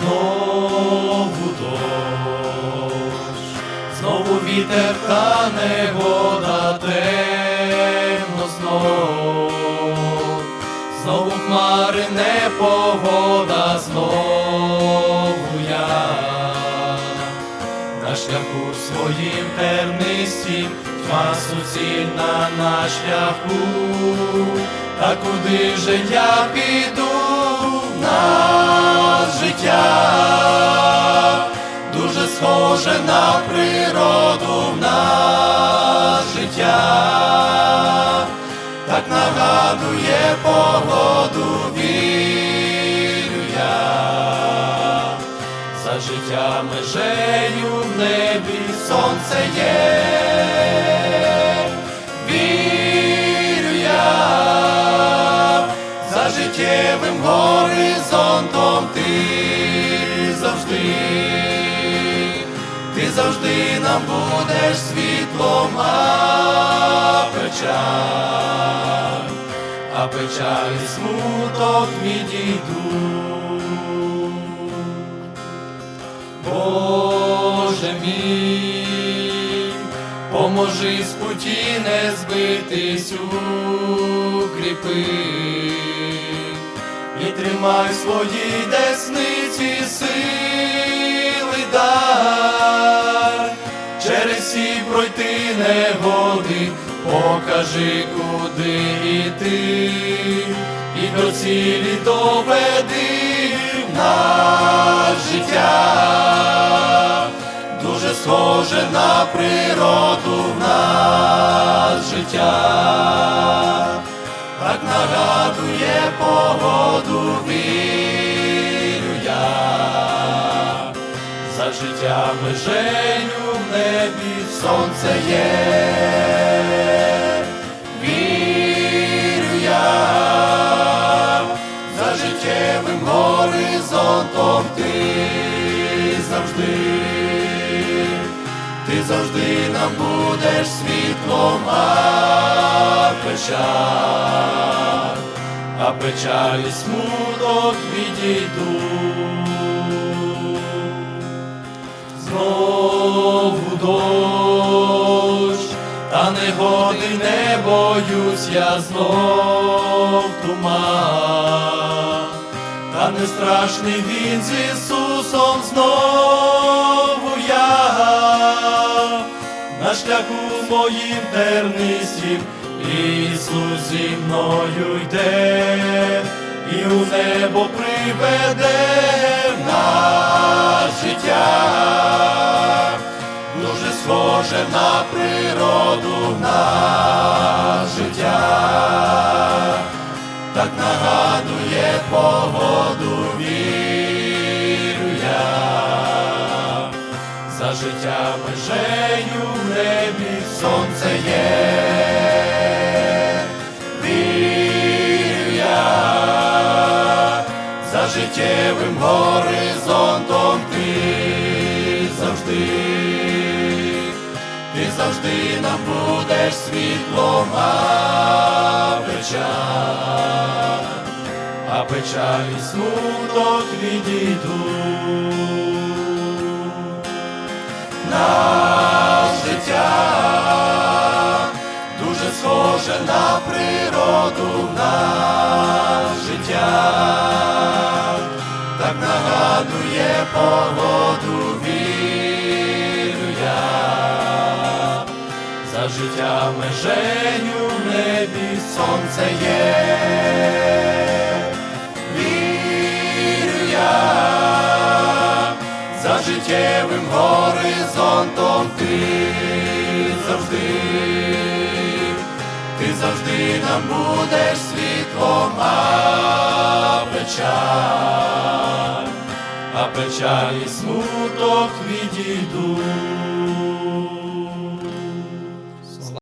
знову дощ, знову вітер та негода темно знов, знову хмари непогода, знову я. На шляху своїм тернистім, тьма суцільна на шляху, та куди же я піду? На життя, дуже схоже на природу в нас. Життя, так нагадує погоду, вірю я. За життя межею в небі сонце є. За життєвим горизонтом ти завжди нам будеш світлом, а печаль, а печаль і смуток відійдуть. Боже мій, поможи з путі не збитись укріпи, і тримай своїй десниці сили негоди, покажи, куди йти, і до цілі доведи наше життя, дуже схоже на природу в нас життя, так нагадує погоду, вірю я, за життя межею в небі сонце є. Вірю я, за життєвим горизонтом ти завжди, ти завжди нам будеш світлом, а печаль, а печаль і смуток відійдуть. Знову дощ, та негоди не боюсь, я знов туман, та не страшний він з Ісусом знову я. На шляху моїм тернистім Ісус зі мною йде і у небо приведе життя дуже схоже на природу на життя, так нагадує погоду, вірю я, за життя межею в небі сонце є. Ти ти завжди нам будеш світлом, а печаль, а печаль і смуток відійдуть. Наш життя дуже схоже на природу наш життя, так нагадує погоду, вірю життя межею в небі сонце є. Вірю я, за життєвим горизонтом ти завжди, ти завжди нам будеш світлом, а печаль, а печаль і смуток відійдуть.